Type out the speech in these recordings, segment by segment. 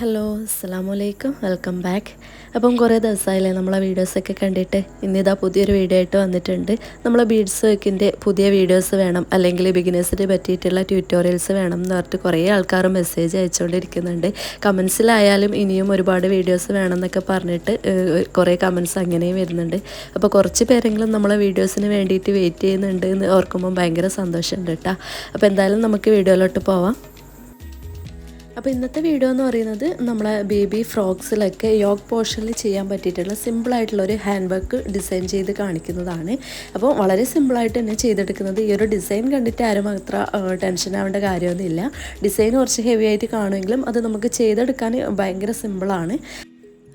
Hello അസ്സാമലൈക്കും welcome back അപ്പം കുറേ ദിവസമായില്ലേ നമ്മളെ വീഡിയോസൊക്കെ കണ്ടിട്ട്. ഇന്നിതാ പുതിയൊരു വീഡിയോ ആയിട്ട് വന്നിട്ടുണ്ട്. നമ്മളെ ബീഡ്സ് വർക്കിന്റെ പുതിയ വീഡിയോസ് വേണം. അല്ലെങ്കിൽ ബിഗിനേഴ്സിനെ പറ്റിയിട്ടുള്ള ട്യൂട്ടോറിയൽസ് വേണം എന്ന് പറഞ്ഞിട്ട് കുറേ ആൾക്കാർ മെസ്സേജ് അയച്ചുകൊണ്ടിരിക്കുന്നുണ്ട്. കമൻസിലായാലും ഇനിയും ഒരുപാട് വീഡിയോസ് വേണം എന്നൊക്കെ പറഞ്ഞിട്ട് കുറേ കമൻസ് അങ്ങനെയും വരുന്നുണ്ട്. അപ്പോൾ കുറച്ച് പേരെങ്കിലും നമ്മളെ വീഡിയോസിന് വേണ്ടിയിട്ട് വെയിറ്റ് ചെയ്യുന്നുണ്ട് എന്ന് ഓർക്കുമ്പോൾ ഭയങ്കര സന്തോഷമുണ്ട് കേട്ടോ അപ്പോൾ എന്തായാലും നമുക്ക് വീഡിയോയിലോട്ട് പോവാം. അപ്പോൾ ഇന്നത്തെ വീഡിയോ എന്ന് പറയുന്നത് നമ്മളെ ബേബി ഫ്രോക്സിലൊക്കെ യോഗ് പോർഷനിൽ ചെയ്യാൻ പറ്റിയിട്ടുള്ള സിമ്പിളായിട്ടുള്ള ഒരു ഹാൻഡ് വർക്ക് ഡിസൈൻ ചെയ്ത് കാണിക്കുന്നതാണ്. അപ്പോൾ വളരെ സിമ്പിളായിട്ട് തന്നെ ചെയ്തെടുക്കുന്നത്. ഈ ഒരു ഡിസൈൻ കണ്ടിട്ട് ആരും അത്ര ടെൻഷൻ ആവേണ്ട കാര്യമൊന്നുമില്ല. ഡിസൈൻ കുറച്ച് ഹെവി ആയിട്ട് കാണുമെങ്കിലും അത് നമുക്ക് ചെയ്തെടുക്കാൻ ഭയങ്കര സിമ്പിളാണ്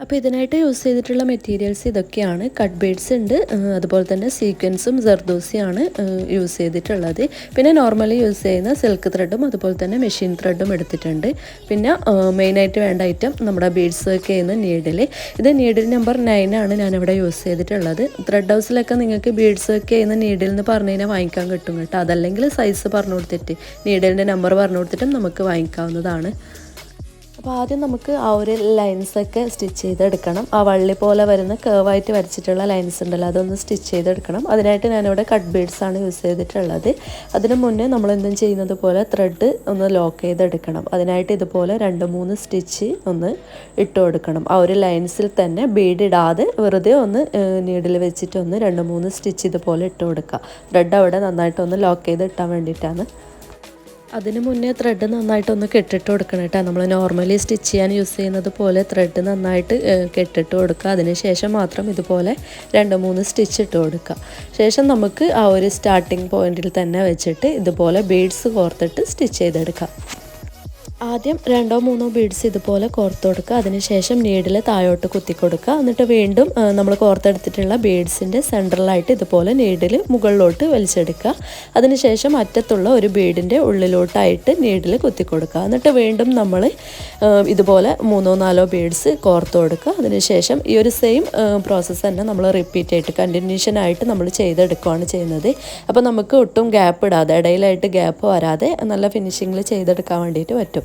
അപ്പോൾ ഇതിനായിട്ട് യൂസ് ചെയ്തിട്ടുള്ള മെറ്റീരിയൽസ് ഇതൊക്കെയാണ്. കട്ട് ബീഡ്സ് ഉണ്ട്. അതുപോലെ തന്നെ സീക്വൻസും ജർദോസിയാണ് യൂസ് ചെയ്തിട്ടുള്ളത്. പിന്നെ നോർമലി യൂസ് ചെയ്യുന്ന സിൽക്ക് ത്രെഡും അതുപോലെ തന്നെ മെഷീൻ ത്രെഡും എടുത്തിട്ടുണ്ട്. പിന്നെ മെയിനായിട്ട് വേണ്ട ഐറ്റം നമ്മുടെ ബീഡ്സ് ഒക്കെ ചെയ്യുന്ന നീഡിൽ ഇത് നീഡിൽ നമ്പർ നയൻ ആണ് ഞാനിവിടെ യൂസ് ചെയ്തിട്ടുള്ളത്. ത്രെഡ് ഹൗസിലൊക്കെ നിങ്ങൾക്ക് ബീഡ്സ് ഒക്കെ ചെയ്യുന്ന നീഡിൽ എന്ന് പറഞ്ഞു കഴിഞ്ഞാൽ വാങ്ങിക്കാൻ കിട്ടും കേട്ടോ. അതല്ലെങ്കിൽ സൈസ് പറഞ്ഞു കൊടുത്തിട്ട് നീഡിലിന്റെ നമ്പർ പറഞ്ഞു കൊടുത്തിട്ടും നമുക്ക് വാങ്ങിക്കാവുന്നതാണ്. അപ്പോൾ ആദ്യം നമുക്ക് ആ ഒരു ലൈൻസൊക്കെ സ്റ്റിച്ച് ചെയ്തെടുക്കണം. ആ വള്ളി പോലെ വരുന്ന കേവായിട്ട് വരച്ചിട്ടുള്ള ലൈൻസ് ഉണ്ടല്ലോ അതൊന്ന് സ്റ്റിച്ച് ചെയ്തെടുക്കണം. അതിനായിട്ട് ഞാനിവിടെ കട്ട് ബീഡ്സ് ആണ് യൂസ് ചെയ്തിട്ടുള്ളത്. അതിന് മുന്നേ നമ്മൾ എന്തും ചെയ്യുന്നത് പോലെ ത്രെഡ് ഒന്ന് ലോക്ക് ചെയ്തെടുക്കണം. അതിനായിട്ട് ഇതുപോലെ രണ്ട് മൂന്ന് സ്റ്റിച്ച് ഒന്ന് ഇട്ട് കൊടുക്കണം. ആ ഒരു ലൈൻസിൽ തന്നെ ബീഡ് ഇടാതെ വെറുതെ ഒന്ന് നീഡിൽ വെച്ചിട്ട് ഒന്ന് രണ്ട് മൂന്ന് സ്റ്റിച്ച് ഇതുപോലെ ഇട്ട് കൊടുക്കുക. ത്രെഡ് അവിടെ നന്നായിട്ടൊന്ന് ലോക്ക് ചെയ്ത് ഇട്ടാൻ വേണ്ടിയിട്ടാണ് അതിന് മുന്നേ ത്രെഡ് നന്നായിട്ടൊന്ന് കെട്ടിട്ട് കൊടുക്കണം കേട്ടോ. നമ്മൾ നോർമലി സ്റ്റിച്ച് ചെയ്യാൻ യൂസ് ചെയ്യുന്നത് പോലെ ത്രെഡ് നന്നായിട്ട് കെട്ടിട്ട് കൊടുക്കുക. അതിന് ശേഷം മാത്രം ഇതുപോലെ രണ്ട് മൂന്ന് സ്റ്റിച്ച് ഇട്ട് കൊടുക്കുക. ശേഷം നമുക്ക് ആ ഒരു സ്റ്റാർട്ടിങ് പോയിന്റിൽ തന്നെ വെച്ചിട്ട് ഇതുപോലെ ബീഡ്സ് കോർത്തിട്ട് സ്റ്റിച്ച് ചെയ്തെടുക്കാം. ആദ്യം രണ്ടോ മൂന്നോ ബീഡ്സ് ഇതുപോലെ കോർത്ത് കൊടുക്കുക. അതിനുശേഷം നീഡിൽ താഴോട്ട് കുത്തി കൊടുക്കുക. എന്നിട്ട് വീണ്ടും നമ്മൾ കോർത്തെടുത്തിട്ടുള്ള ബീഡ്സിന്റെ സെൻട്രലായിട്ട് ഇതുപോലെ നീഡിൽ മുകളിലോട്ട് വലിച്ചെടുക്കുക. അതിനുശേഷം അറ്റത്തുള്ള ഒരു ബീഡിന്റെ ഉള്ളിലോട്ടായിട്ട് നീഡിൽ കുത്തി കൊടുക്കുക. എന്നിട്ട് വീണ്ടും നമ്മൾ ഇതുപോലെ മൂന്നോ നാലോ ബീഡ്സ് കോർത്ത് കൊടുക്കുക. അതിനുശേഷം ഈ ഒരു സെയിം പ്രോസസ്സ് തന്നെ നമ്മൾ റിപ്പീറ്റ് ആയിട്ട് കണ്ടിന്യൂഷൻ ആയിട്ട് നമ്മൾ ചെയ്തെടുക്കുകയാണ് ചെയ്യുന്നത്. അപ്പോൾ നമുക്ക് ഒട്ടും ഗ്യാപ്പ് ഇടാതെ ഇടയിലായിട്ട് ഗ്യാപ്പ് വരാതെ നല്ല ഫിനിഷിങ്ങിൽ ചെയ്തെടുക്കാൻ വേണ്ടിയിട്ട് പറ്റും.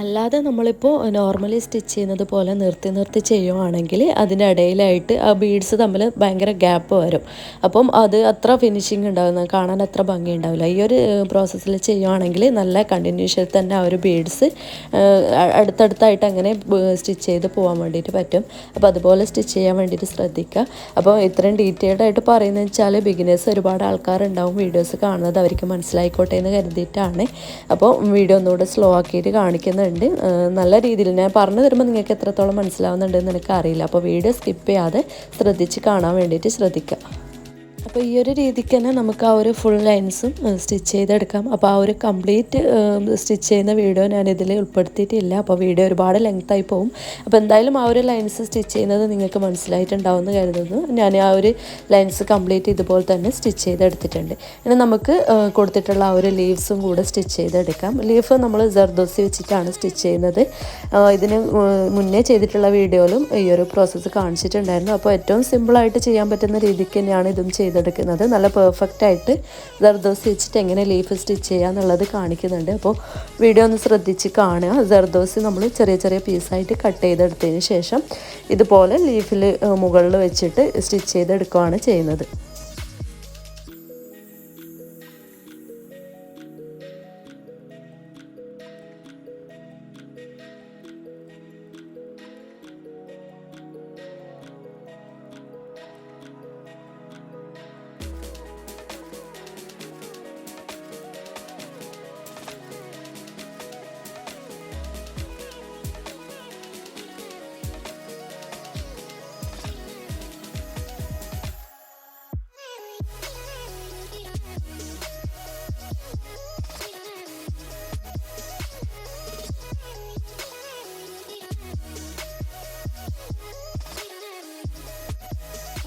അല്ലാതെ നമ്മളിപ്പോൾ നോർമലി സ്റ്റിച്ച് ചെയ്യുന്നത് പോലെ നിർത്തി നിർത്തി ചെയ്യുവാണെങ്കിൽ അതിന്റെ ഇടയിലായിട്ട് ആ ബീഡ്സ് തമ്മിൽ ഭയങ്കര ഗ്യാപ്പ് വരും. അപ്പം അത് അത്ര ഫിനിഷിങ് ഉണ്ടാകുന്ന കാണാൻ അത്ര ഭംഗി ഉണ്ടാവില്ല. ഈ ഒരു പ്രോസസ്സിൽ ചെയ്യുവാണെങ്കിൽ നല്ല കണ്ടിന്യൂഷൻ തന്നെ ആ ഒരു ബീഡ്സ് അടുത്തടുത്തായിട്ട് അങ്ങനെ സ്റ്റിച്ച് ചെയ്ത് പോകാൻ വേണ്ടിയിട്ട് പറ്റും. അപ്പോൾ അതുപോലെ സ്റ്റിച്ച് ചെയ്യാൻ വേണ്ടിയിട്ട് ശ്രദ്ധിക്കുക. അപ്പോൾ ഇത്രയും ഡീറ്റെയിൽഡ് ആയിട്ട് പറയുന്നത് വെച്ചാൽ ബിഗിനേഴ്സ് ഒരുപാട് ആൾക്കാരുണ്ടാവും വീഡിയോസ് കാണുന്നത് അവർക്ക് മനസ്സിലായിക്കോട്ടെ എന്ന് കരുതിയിട്ടാണ്. അപ്പോൾ വീഡിയോ ഒന്നുകൂടെ സ്ലോ ആക്കിയിട്ട് കാണിക്കുന്നുണ്ട് ഏഹ് നല്ല രീതിയിൽ ഞാൻ പറഞ്ഞു തരുമ്പോൾ നിങ്ങൾക്ക് എത്രത്തോളം മനസ്സിലാവുന്നുണ്ടെന്ന് എനിക്ക് അറിയില്ല അപ്പോൾ വീഡിയോ സ്കിപ്പ് ചെയ്യാതെ ശ്രദ്ധിച്ച് കാണാൻ വേണ്ടിയിട്ട് ശ്രദ്ധിക്കുക അപ്പോൾ ഈ ഒരു രീതിക്ക് തന്നെ നമുക്ക് ആ ഒരു ഫുൾ ലൈൻസും സ്റ്റിച്ച് ചെയ്തെടുക്കാം. അപ്പോൾ ആ ഒരു കംപ്ലീറ്റ് സ്റ്റിച്ച് ചെയ്യുന്ന വീഡിയോ ഞാൻ ഇതിൽ ഉൾപ്പെടുത്തിയിട്ടില്ല. അപ്പോൾ വീഡിയോ ഒരുപാട് ലെങ്ത് ആയി പോകും അപ്പോൾ എന്തായാലും ആ ഒരു ലൈൻസ് സ്റ്റിച്ച് ചെയ്യുന്നത് നിങ്ങൾക്ക് മനസ്സിലായിട്ടുണ്ടാവും എന്ന് കരുതുന്നു. ഞാൻ ആ ഒരു ലൈൻസ് കംപ്ലീറ്റ് ഇതുപോലെ തന്നെ സ്റ്റിച്ച് ചെയ്തെടുത്തിട്ടുണ്ട്. ഇനി നമുക്ക് കൊടുത്തിട്ടുള്ള ആ ഒരു ലീവ്സും കൂടെ സ്റ്റിച്ച് ചെയ്തെടുക്കാം. ലീഫ് നമ്മൾ ജർദോസി വെച്ചിട്ടാണ് സ്റ്റിച്ച് ചെയ്യുന്നത്. ഇതിന് മുന്നേ ചെയ്തിട്ടുള്ള വീഡിയോയിലും ഈ ഒരു പ്രോസസ്സ് കാണിച്ചിട്ടുണ്ടായിരുന്നു. അപ്പോൾ ഏറ്റവും സിമ്പിളായിട്ട് ചെയ്യാൻ പറ്റുന്ന രീതിക്ക് തന്നെയാണ് ഇതും ചെയ്തെടുക്കുന്നത്. നല്ല പെർഫെക്റ്റ് ആയിട്ട് ജർദോസി വെച്ചിട്ട് എങ്ങനെ ലീഫ് സ്റ്റിച്ച് ചെയ്യുക എന്നുള്ളത് കാണിക്കുന്നുണ്ട്. അപ്പോൾ വീഡിയോ ഒന്ന് ശ്രദ്ധിച്ച് കാണുക. ജർദോസി നമ്മൾ ചെറിയ ചെറിയ പീസായിട്ട് കട്ട് ചെയ്തെടുത്തതിന് ശേഷം ഇതുപോലെ ലീഫിൽ മുകളിൽ വെച്ചിട്ട് സ്റ്റിച്ച് ചെയ്തെടുക്കുകയാണ് ചെയ്യുന്നത്.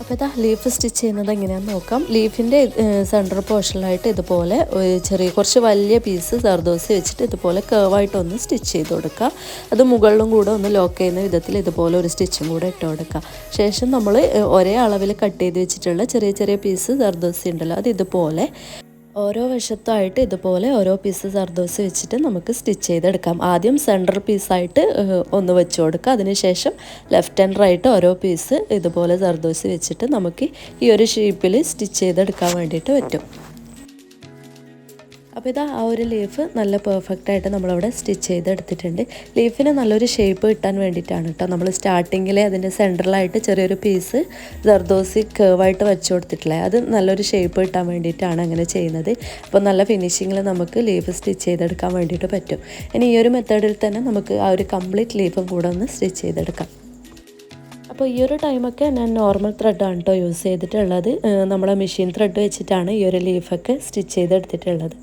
അപ്പോൾ ഇതാ ലീഫ് സ്റ്റിച്ച് ചെയ്യുന്നത് എങ്ങനെയാണെന്ന് നോക്കാം. ലീഫിന്റെ സെന്റർ പോർഷനിലായിട്ട് ഇതുപോലെ ഒരു ചെറിയ കുറച്ച് വലിയ പീസ് സർദോസി വെച്ചിട്ട് ഇതുപോലെ കേവായിട്ടൊന്ന് സ്റ്റിച്ച് ചെയ്ത് കൊടുക്കുക അത് മുകളിലും കൂടെ ഒന്ന് ലോക്ക് ചെയ്യുന്ന വിധത്തിൽ ഇതുപോലെ ഒരു സ്റ്റിച്ചും കൂടെ ഇട്ട് കൊടുക്കുക ശേഷം നമ്മൾ ഒരേ അളവിൽ കട്ട് ചെയ്ത് വെച്ചിട്ടുള്ള ചെറിയ ചെറിയ പീസ് സർദോസി ഉണ്ടല്ലോ അത് ഇതുപോലെ ഓരോ വശത്തായിട്ട് ഇതുപോലെ ഓരോ പീസ് സർദോസ് വെച്ചിട്ട് നമുക്ക് സ്റ്റിച്ച് ചെയ്തെടുക്കാം. ആദ്യം സെൻട്രൽ പീസായിട്ട് ഒന്ന് വെച്ച് കൊടുക്കുക. അതിനുശേഷം ലെഫ്റ്റ് ആൻഡ് റൈറ്റ് ഓരോ പീസ് ഇതുപോലെ സർദോസ് വെച്ചിട്ട് നമുക്ക് ഈ ഒരു ഷേപ്പിൽ സ്റ്റിച്ച് ചെയ്തെടുക്കാൻ വേണ്ടിയിട്ട് പറ്റും. അപ്പോൾ ഇതാ ആ ഒരു ലീഫ് നല്ല പെർഫെക്റ്റ് ആയിട്ട് നമ്മളവിടെ സ്റ്റിച്ച് ചെയ്തെടുത്തിട്ടുണ്ട്. ലീഫിന് നല്ലൊരു ഷേപ്പ് കിട്ടാൻ വേണ്ടിയിട്ടാണ് കേട്ടോ. നമ്മൾ സ്റ്റാർട്ടിങ്ങിൽ അതിന്റെ സെൻട്രലായിട്ട് ചെറിയൊരു പീസ് ജർദോസി കേവായിട്ട് വെച്ചു കൊടുത്തിട്ടില്ലേ അത് നല്ലൊരു ഷേപ്പ് കിട്ടാൻ വേണ്ടിയിട്ടാണ് അങ്ങനെ ചെയ്യുന്നത്. അപ്പോൾ നല്ല ഫിനിഷിങ്ങിൽ നമുക്ക് ലീഫ് സ്റ്റിച്ച് ചെയ്തെടുക്കാൻ വേണ്ടിയിട്ട് പറ്റും. ഇനി ഈ ഒരു മെത്തേഡിൽ തന്നെ നമുക്ക് ആ ഒരു കംപ്ലീറ്റ് ലീഫും കൂടെ ഒന്ന് സ്റ്റിച്ച് ചെയ്തെടുക്കാം. അപ്പോൾ ഈ ഒരു ടൈമൊക്കെ ഞാൻ നോർമൽ ത്രെഡാണ് കേട്ടോ യൂസ് ചെയ്തിട്ടുള്ളത്. നമ്മളെ മെഷീൻ ത്രെഡ് വെച്ചിട്ടാണ് ഈ ഒരു ലീഫൊക്കെ സ്റ്റിച്ച് ചെയ്തെടുത്തിട്ടുള്ളത്.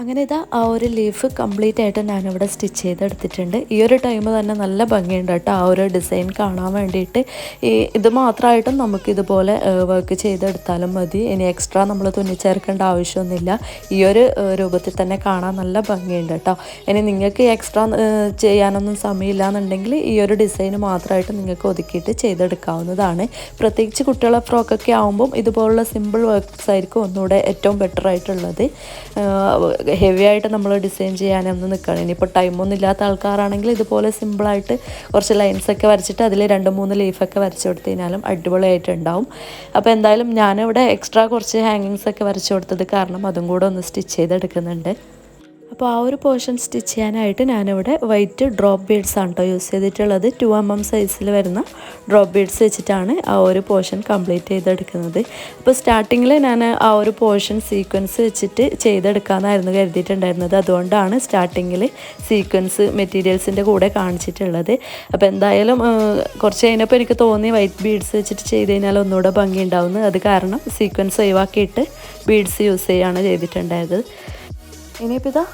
അങ്ങനെ ഇതാ ആ ഒരു ലീഫ് കംപ്ലീറ്റ് ആയിട്ട് ഞാനിവിടെ സ്റ്റിച്ച് ചെയ്തെടുത്തിട്ടുണ്ട്. ഈ ഒരു ടൈം തന്നെ നല്ല ഭംഗിയുണ്ട് കേട്ടോ ആ ഒരു ഡിസൈൻ കാണാൻ വേണ്ടിയിട്ട്. ഈ ഇത് മാത്രമായിട്ടും നമുക്ക് ഇതുപോലെ വർക്ക് ചെയ്തെടുത്താലും മതി. ഇനി എക്സ്ട്രാ നമ്മൾ തുന്നിച്ചേർക്കേണ്ട ആവശ്യമൊന്നുമില്ല. ഈ ഒരു രൂപത്തിൽ തന്നെ കാണാൻ നല്ല ഭംഗിയുണ്ട് കേട്ടോ. ഇനി നിങ്ങൾക്ക് എക്സ്ട്രാ ചെയ്യാനൊന്നും സമയമില്ല എന്നുണ്ടെങ്കിൽ ഈ ഒരു ഡിസൈൻ മാത്രമായിട്ട് നിങ്ങൾക്ക് ഒതുക്കിയിട്ട് ചെയ്തെടുക്കാവുന്നതാണ്. പ്രത്യേകിച്ച് കുട്ടികളെ ഫ്രോക്കൊക്കെ ആകുമ്പം ഇതുപോലുള്ള സിമ്പിൾ വർക്ക്സ് ആയിരിക്കും ഒന്നുകൂടെ ഏറ്റവും ബെറ്റർ ആയിട്ടുള്ളത്. ഹെവി ആയിട്ട് നമ്മൾ ഡിസൈൻ ചെയ്യാനൊന്നും നിൽക്കണം ഇനിയിപ്പോൾ ടൈമൊന്നും ഇല്ലാത്ത ആൾക്കാരാണെങ്കിൽ ഇതുപോലെ സിമ്പിളായിട്ട് കുറച്ച് ലൈൻസൊക്കെ വരച്ചിട്ട് അതിൽ രണ്ട് മൂന്ന് ലീഫൊക്കെ വരച്ചു കൊടുത്തു കഴിഞ്ഞാലും അടിപൊളിയായിട്ടുണ്ടാവും. അപ്പോൾ എന്തായാലും ഞാനിവിടെ എക്സ്ട്രാ കുറച്ച് ഹാങ്ങിങ്സ് ഒക്കെ വരച്ചു കൊടുത്തത് കാരണം അതും കൂടെ ഒന്ന് സ്റ്റിച്ച് ചെയ്തെടുക്കുന്നുണ്ട്. അപ്പോൾ ആ ഒരു പോർഷൻ സ്റ്റിച്ച് ചെയ്യാനായിട്ട് ഞാനിവിടെ വൈറ്റ് ഡ്രോപ്പ് ബീഡ്സ് ആണ് കേട്ടോ യൂസ് ചെയ്തിട്ടുള്ളത്. ടു എം എം സൈസിൽ വരുന്ന ഡ്രോപ്പ് ബീഡ്സ് വെച്ചിട്ടാണ് ആ ഒരു പോർഷൻ കംപ്ലീറ്റ് ചെയ്തെടുക്കുന്നത്. അപ്പോൾ സ്റ്റാർട്ടിങ്ങിൽ ഞാൻ ആ ഒരു പോർഷൻ സീക്വൻസ് വെച്ചിട്ട് ചെയ്തെടുക്കാമെന്നായിരുന്നു കരുതിയിട്ടുണ്ടായിരുന്നത്. അതുകൊണ്ടാണ് സ്റ്റാർട്ടിങ്ങിൽ സീക്വൻസ് മെറ്റീരിയൽസിന്റെ കൂടെ കാണിച്ചിട്ടുള്ളത്. അപ്പോൾ എന്തായാലും കുറച്ച് കഴിഞ്ഞപ്പോൾ എനിക്ക് തോന്നി വൈറ്റ് ബീഡ്സ് വെച്ചിട്ട് ചെയ്ത് കഴിഞ്ഞാൽ ഒന്നുകൂടെ ഭംഗി ഉണ്ടാവുന്നത് അത് കാരണം സീക്വൻസ് ഒഴിവാക്കിയിട്ട് ബീഡ്സ് യൂസ് ചെയ്യുകയാണ് ചെയ്തിട്ടുണ്ടായത്. ഇനിയിപ്പോൾ ഇതാ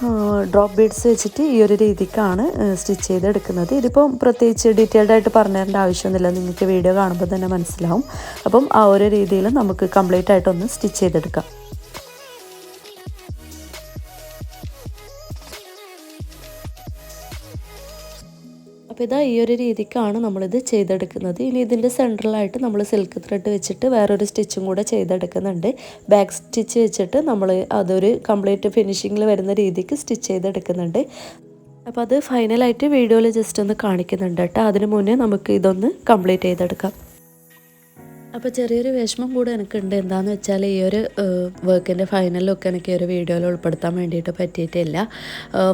ഡ്രോപ്പ് ബീഡ്സ് വെച്ചിട്ട് ഈ ഒരു രീതിക്കാണ് സ്റ്റിച്ച് ചെയ്തെടുക്കുന്നത്. ഇതിപ്പം പ്രത്യേകിച്ച് ഡീറ്റെയിൽഡ് ആയിട്ട് പറഞ്ഞു തരേണ്ട ആവശ്യമൊന്നുമില്ല. നിങ്ങൾക്ക് വീഡിയോ കാണുമ്പോൾ തന്നെ മനസ്സിലാവും. അപ്പം ആ ഒരു രീതിയിൽ നമുക്ക് കംപ്ലീറ്റ് ആയിട്ടൊന്ന് സ്റ്റിച്ച് ചെയ്തെടുക്കാം. അപ്പോൾ ഇതാ ഈ ഒരു രീതിക്കാണ് നമ്മളിത് ചെയ്തെടുക്കുന്നത്. ഇനി ഇതിന്റെ സെൻട്രലായിട്ട് നമ്മൾ സിൽക്ക് ത്രെഡ് വെച്ചിട്ട് വേറൊരു സ്റ്റിച്ചും കൂടെ ചെയ്തെടുക്കുന്നുണ്ട്. ബാക്ക് സ്റ്റിച്ച് വെച്ചിട്ട് നമ്മൾ അതൊരു കംപ്ലീറ്റ് ഫിനിഷിങ്ങിൽ വരുന്ന രീതിക്ക് സ്റ്റിച്ച് ചെയ്തെടുക്കുന്നുണ്ട്. അപ്പോൾ അത് ഫൈനലായിട്ട് വീഡിയോയിൽ ജസ്റ്റ് ഒന്ന് കാണിക്കുന്നുണ്ട് കേട്ടോ. അതിന് മുന്നേ നമുക്ക് ഇതൊന്ന് കംപ്ലീറ്റ് ചെയ്തെടുക്കാം. അപ്പോൾ ചെറിയൊരു വിഷമം കൂടെ എനിക്കുണ്ട്. എന്താണെന്ന് വെച്ചാൽ ഈ ഒരു വർക്കിന്റെ ഫൈനലൊക്കെ ലുക്ക് എനിക്ക് ഒരു വീഡിയോയിൽ ഉൾപ്പെടുത്താൻ വേണ്ടിയിട്ട് പറ്റിയിട്ടില്ല.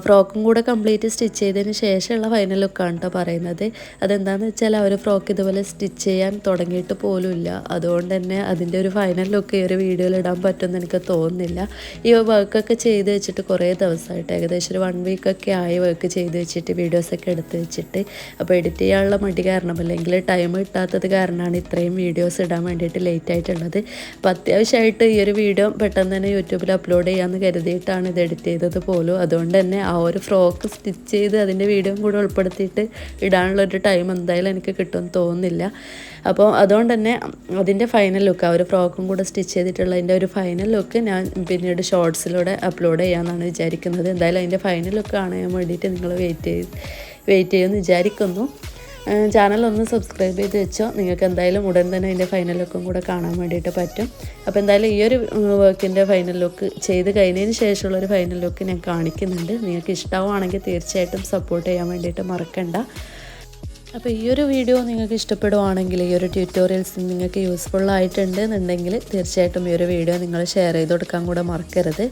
ഫ്രോക്കും കൂടെ കംപ്ലീറ്റ് സ്റ്റിച്ച് ചെയ്തതിന് ശേഷമുള്ള ഫൈനൽ ലുക്കാണ് കേട്ടോ പറയുന്നത്. അതെന്താണെന്ന് വെച്ചാൽ ആ ഒരു ഫ്രോക്ക് ഇതുപോലെ സ്റ്റിച്ച് ചെയ്യാൻ തുടങ്ങിയിട്ട് പോലുമില്ല. അതുകൊണ്ട് തന്നെ അതിന്റെ ഒരു ഫൈനൽ ലുക്ക് ഈ ഒരു വീഡിയോയിൽ ഇടാൻ പറ്റുമെന്ന് എനിക്ക് തോന്നുന്നില്ല. ഈ വർക്കൊക്കെ ചെയ്ത് വെച്ചിട്ട് കുറേ ദിവസമായിട്ട് ഏകദേശം ഒരു വൺ വീക്കൊക്കെ ആയി വർക്ക് ചെയ്ത് വെച്ചിട്ട് വീഡിയോസൊക്കെ എടുത്ത് വെച്ചിട്ട്. അപ്പോൾ എഡിറ്റ് ചെയ്യാനുള്ള മടി കാരണം അല്ലെങ്കിൽ ടൈം കിട്ടാത്തത് കാരണമാണ് ഇത്രയും വീഡിയോസ് ഇടാൻ വേണ്ടിയിട്ട് ലേറ്റ് ആയിട്ടുള്ളത്. അപ്പോൾ അത്യാവശ്യമായിട്ട് ഈ ഒരു വീഡിയോ പെട്ടെന്ന് തന്നെ യൂട്യൂബിൽ അപ്ലോഡ് ചെയ്യാമെന്ന് കരുതിയിട്ടാണ് ഇത് എഡിറ്റ് ചെയ്തത് പോലും. അതുകൊണ്ട് തന്നെ ആ ഒരു ഫ്രോക്ക് സ്റ്റിച്ച് ചെയ്ത് അതിന്റെ വീഡിയോ കൂടെ ഉൾപ്പെടുത്തിയിട്ട് ഇടാനുള്ള ഒരു ടൈം എന്തായാലും എനിക്ക് കിട്ടുമെന്ന് തോന്നുന്നില്ല. അപ്പോൾ അതുകൊണ്ട് തന്നെ അതിന്റെ ഫൈനൽ ലുക്ക് ആ ഒരു ഫ്രോക്കും കൂടെ സ്റ്റിച്ച് ചെയ്തിട്ടുള്ളതിന്റെ ഒരു ഫൈനൽ ലുക്ക് ഞാൻ പിന്നീട് ഷോർട്സിലൂടെ അപ്ലോഡ് ചെയ്യാമെന്നാണ് വിചാരിക്കുന്നത്. എന്തായാലും അതിന്റെ ഫൈനൽ ലുക്ക് കാണാൻ വേണ്ടിയിട്ട് നിങ്ങൾ വെയിറ്റ് ചെയ്ത് വെയിറ്റ് ചെയ്യുമെന്ന് വിചാരിക്കുന്നു. ചാനൽ ഒന്ന് സബ്സ്ക്രൈബ് ചെയ്ത് വെച്ചോ. നിങ്ങൾക്ക് എന്തായാലും ഉടൻ തന്നെ അതിന്റെ ഫൈനൽ ലുക്കും കൂടെ കാണാൻ വേണ്ടിയിട്ട് പറ്റും. അപ്പോൾ എന്തായാലും ഈ ഒരു വർക്കിന്റെ ഫൈനൽ ലുക്ക് ചെയ്ത് കഴിഞ്ഞതിന് ശേഷമുള്ളൊരു ഫൈനൽ ലുക്ക് ഞാൻ കാണിക്കുന്നുണ്ട്. നിങ്ങൾക്ക് ഇഷ്ടമാണെങ്കിൽ തീർച്ചയായിട്ടും സപ്പോർട്ട് ചെയ്യാൻ വേണ്ടിയിട്ട് മറക്കണ്ട. അപ്പോൾ ഈ ഒരു വീഡിയോ നിങ്ങൾക്ക് ഇഷ്ടപ്പെടുവാണെങ്കിൽ ഈ ഒരു ട്യൂട്ടോറിയൽസ് നിങ്ങൾക്ക് യൂസ്ഫുൾ ആയിട്ടുണ്ട് എന്നുണ്ടെങ്കിൽ തീർച്ചയായിട്ടും ഈ ഒരു വീഡിയോ നിങ്ങൾ ഷെയർ ചെയ്ത് കൊടുക്കാൻ കൂടെ മറക്കരുത്.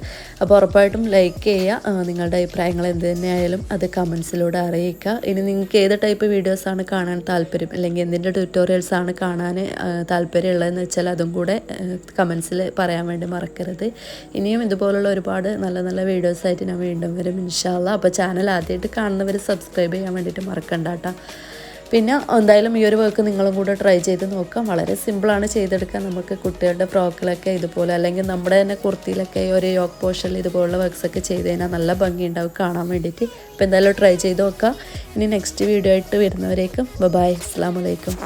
അപ്പോൾ ഉറപ്പായിട്ടും ലൈക്ക് ചെയ്യുക. നിങ്ങളുടെ അഭിപ്രായങ്ങൾ എന്ത് തന്നെയായാലും അത് കമൻസിലൂടെ അറിയിക്കുക. ഇനി നിങ്ങൾക്ക് ഏത് ടൈപ്പ് വീഡിയോസാണ് കാണാൻ താല്പര്യം? അല്ലെങ്കിൽ എന്തിന്റെ ട്യൂട്ടോറിയൽസ് ആണ് കാണാൻ താല്പര്യമുള്ളതെന്ന് വെച്ചാൽ അതും കൂടെ കമൻസിൽ പറയാൻ വേണ്ടി മറക്കരുത്. ഇനിയും ഇതുപോലുള്ള ഒരുപാട് നല്ല നല്ല വീഡിയോസായിട്ട് ഞാൻ വീണ്ടും വരും ഇൻഷാല്ല അപ്പോൾ ചാനൽ ആദ്യമായിട്ട് കാണുന്നവർ സബ്സ്ക്രൈബ് ചെയ്യാൻ വേണ്ടിയിട്ട് മറക്കണ്ട കേട്ടോ. പിന്നെ എന്തായാലും ഈ ഒരു വർക്ക് നിങ്ങളും കൂടെ ട്രൈ ചെയ്ത് നോക്കാം. വളരെ സിമ്പിളാണ് ചെയ്തെടുക്കാൻ നമുക്ക് കുട്ടികളുടെ ഫ്രോക്കിലൊക്കെ ഇതുപോലെ അല്ലെങ്കിൽ നമ്മുടെ തന്നെ കുർത്തിയിലൊക്കെ ഒരു യോക്ക് പോഷനിൽ ഇതുപോലുള്ള വർക്ക്സൊക്കെ ചെയ്ത് കഴിഞ്ഞാൽ നല്ല ഭംഗി ഉണ്ടാവും കാണാൻ വേണ്ടിയിട്ട്. അപ്പോൾ എന്തായാലും ട്രൈ ചെയ്ത് നോക്കാം. ഇനി നെക്സ്റ്റ് വീഡിയോ ആയിട്ട് വരുന്നവരേക്കും ബൈ അസ്സാം വലൈക്കും